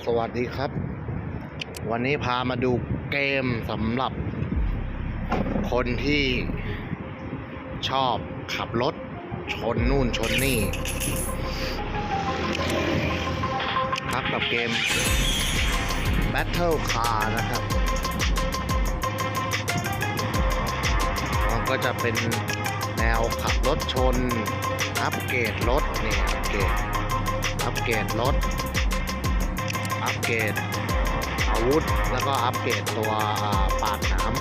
สวัสดีครับ วันนี้พามาดูเกมสำหรับ คนที่ชอบขับรถ ชนนู่นชนนี่ ครับกับเกม Battle Car นะครับมันก็จะเป็นแนวขับรถชน อัปเกรดรถเนี่ยอัปเกรดอัปเกรดรถ อัปเกรดอาวุธ แล้วก็อัปเกรดตัวปากน้ำ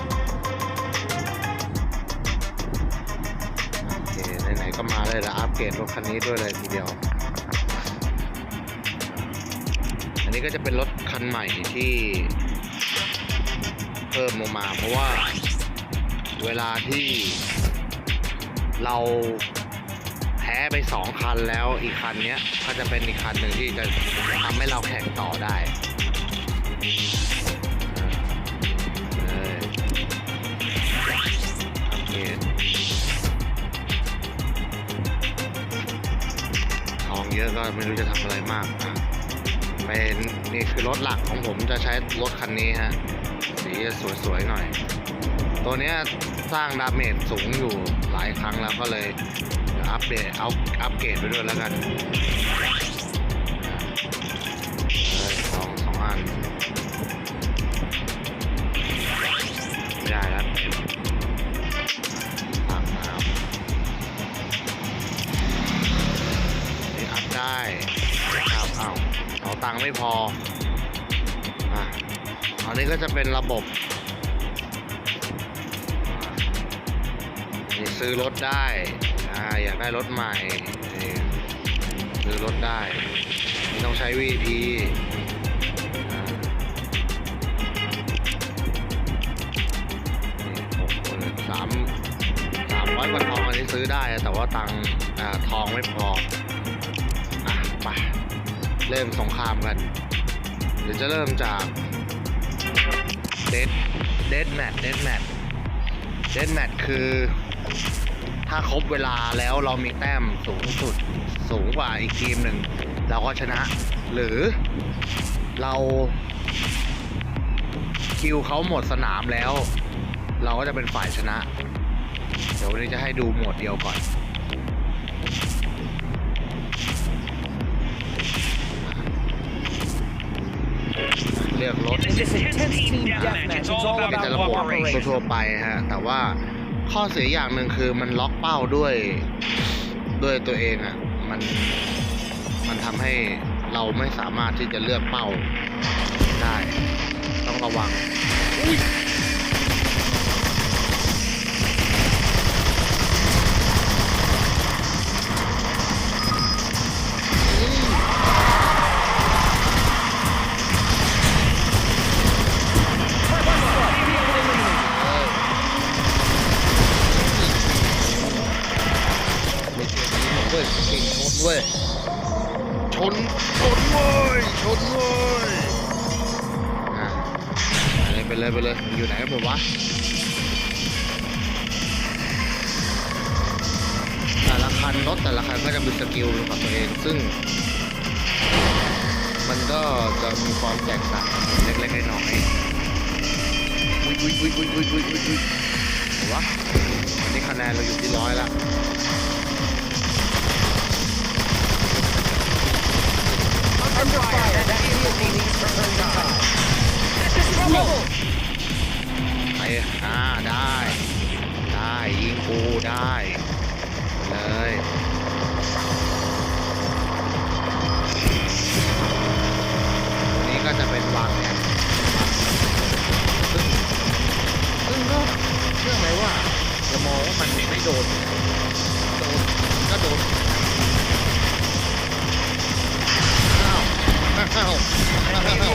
โอเคไหนๆก็มาเลยแล้วอัปเกรดรถคันนี้ด้วยเลยทีเดียว อันนี้ก็จะเป็นรถคันใหม่ที่เพิ่มลงมาเพราะว่าเวลาที่เรา พ้ไปสองคันแล้วอีกคันนี้ก็จะเป็นอีกคันหนึ่งที่จะทำให้เราแข่งต่อได้เออโอเคทองเยอะก็ไม่รู้จะทำอะไรมากนะเป็นนี่คือรถหลักของผมจะใช้รถคันนี้ฮะ สีจะสวยๆหน่อย ตัวนี้สร้างดาเมจสูงอยู่หลายครั้งแล้วก็เลย อัปเดตเอาอัปเกรดไปด้วยแล้วกันสองสองอันไม่ได้แล้วเต็มปากน้ำนี่อัพได้ครับเอาเอาตังค์ไม่พออะอันนี้ก็จะเป็นระบบนี่ซื้อรถได้ อ่าอยากได้รถใหม่ซื้อรถได้ ไม่ต้องใช้ VP อ่านี่หกหมื่นสามสามร้อยกว่าทองอันนี้ซื้อได้ แต่ว่าตังทองไม่พอ อะไปเริ่มสงครามกัน เดี๋ยวจะเริ่มจากเดดเดดแมทเดดแมทเดนแมทคือ ถ้าครบเวลาแล้วเรามีแต้มสูงสุดสูงกว่าอีกทีมหนึ่งเราก็ชนะ หรือเราคิวเขาหมดสนามแล้ว เราก็จะเป็นฝ่ายชนะ เดี๋ยววันนี้จะให้ดูหมวดเดียวก่อนเลือกรถ In this intense team deathmatch, it's all ก็ about จะระบบ cooperation. ทั่วๆไปฮะ แต่ว่า ข้อเสียอย่างหนึ่งคือมันล็อกเป้าด้วยด้วยตัวเองอะมันมันทำให้เราไม่สามารถที่จะเลือกเป้าได้ ต้องระวังอุ้ย ไปเลยไปเลยอยู่ไหนกันหมวะแต่ละคันรถแต่ละคันก็จะมีสกิลของตัวเองซึ่ง มันก็จะมีความแตกต่างเล็กๆน้อยๆอุ้ยอุ้ยอุ้ยอุ้ยอุ้ยอุ้ยอุ้ยอุ้ยเหวะอันนี้คะแนนเราอยู่ที่ร้อยละ Under fire, that vehicle needs to turn time. This is trouble! ไปอ่าได้ ได้ยิงกูได้เลยตัวนี้ก็จะเป็นวางแผนซึ่งซึ่งก็เชื่อไหมว่าจะมองว่ามันไม่โดนโดนก็โดนอ้าวอ้าวอ้า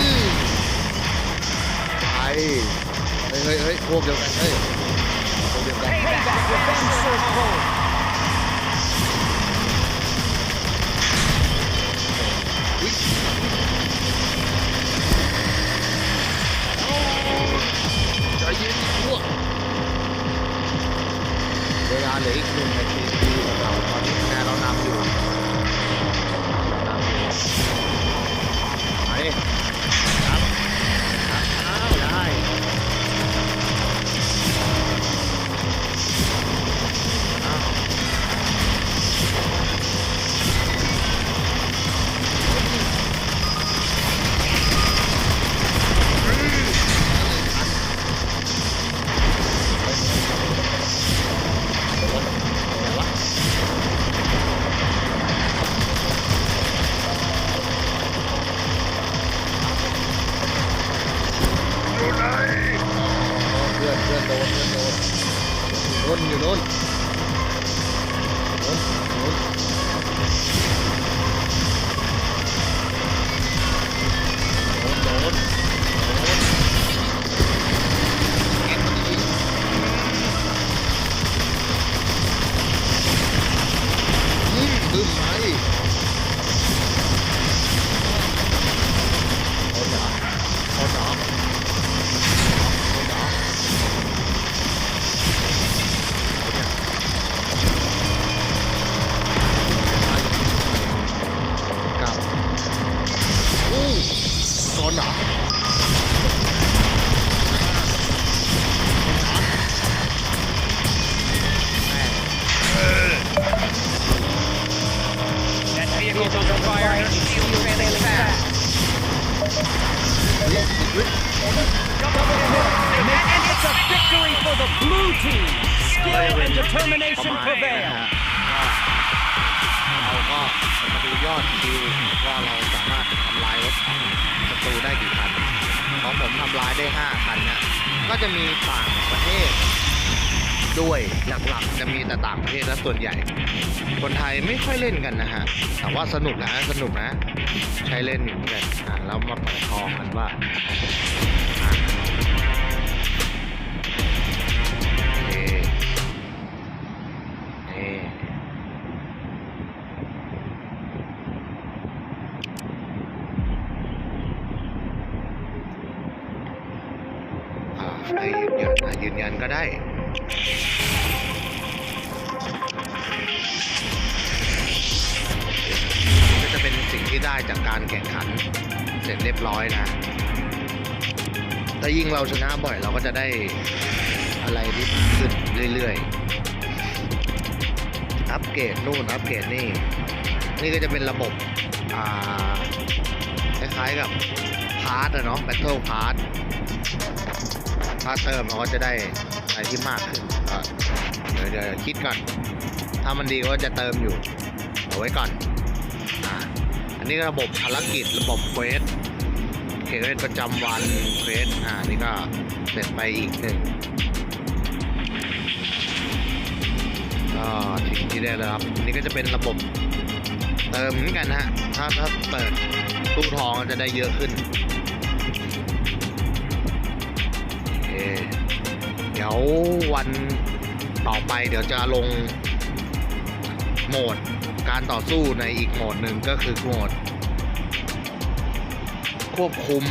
ว เฮ้ยเฮ้ยเฮ้ยพวกเดียวกันเฮ้ยพวกเดียวกัน Payback, revenge served cold. อุ๊ยใจเย็นพวกเวลาเหลืออีกหนึ่งนาที and ประ determination มาณนี้นะ prevail. ฮะก็เราก็มาดูยอดคิวว่าเราสามารถทำลายรถศัตรูได้กี่คันของผมทำลายได้ 5 คันเนี่ยก็จะมีต่างประเทศด้วยหลักๆ จะมีแต่ต่างประเทศและส่วนใหญ่ คนไทยไม่ค่อยเล่นกันนะฮะแต่ว่าสนุกนะสนุกนะ ใช้เล่นอยู่เหมือนกันอะแล้วมาเปิดทองกันว่า ใครยืนยันยืนยันก็ได้ก็จะเป็นสิ่งที่ได้จากการแข่งขัน เสร็จเรียบร้อยนะถ้ายิ่งเราชนะบ่อยเราก็จะได้อะไรที่มากขึ้นเรื่อยๆ อัปเกรดนู่นอัปเกรดนี่ นี่ก็จะเป็นระบบ อ่า คล้ายๆกับพาร์ตอะเนาะ Battle Pass ถ้าเติมเราก็จะได้อะไรที่มากขึ้นเดี๋ยวเดี๋ยวคิดก่อน ถ้ามันดีก็จะเติมอยู่เอาไว้ก่อนอันนี้ระบบภารกิจระบบเควสเควสประจำวันเควสอ่านี่ก็เสร็จไปอีกหนึ่งก็ทิ้งที่ได้แล้วครับนนี้ก็จะเป็นระบบเติมเหมือนกันนะฮะถ้าถ้าเปิดตู้ทองจะได้เยอะขึ้น เคเดี๋ยววันต่อไปเดี๋ยวจะลงโหมดการต่อสู้ในอีกโหมดหนึ่งก็คือโหมด ควบคุม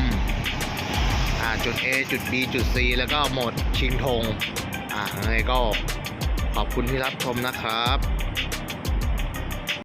จุด A จุด B จุด C แล้วก็โหมดชิงธงอ่ายังไงก็ขอบคุณที่รับชมนะครับ